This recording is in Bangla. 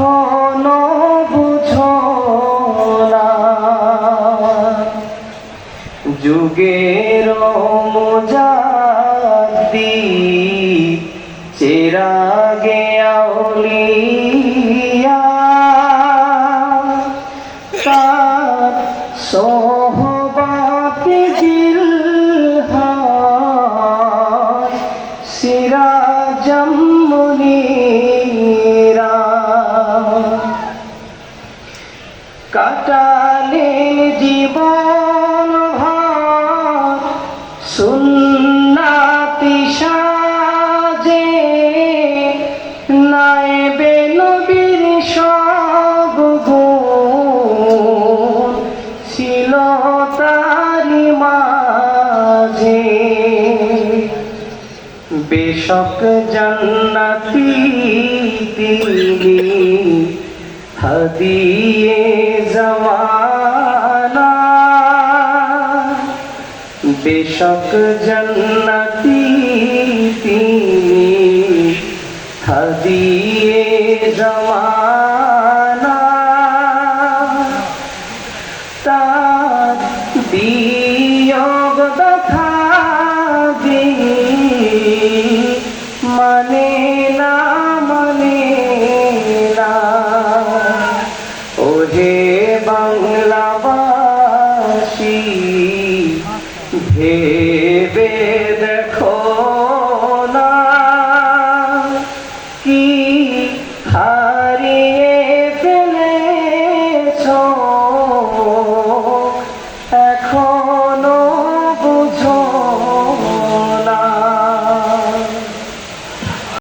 এখনও বুঝো না। যুগের মোজাদি চেরাগে আউলিয়া। তার সোহবাতে জিলহা সিরাজম কাটালে জীবন সুন্নাতি সাজে নাইবে নবীর সব ছিল তারি মাঝে বেশক জান্নাতি তিনি হদিয়ে বেশক জান্নাতি তিনি হদিয়ে জমানা। তার বিয়োগ দিন মানে না মানে না। ওহে বাংলাবাসী ভেবে দেখ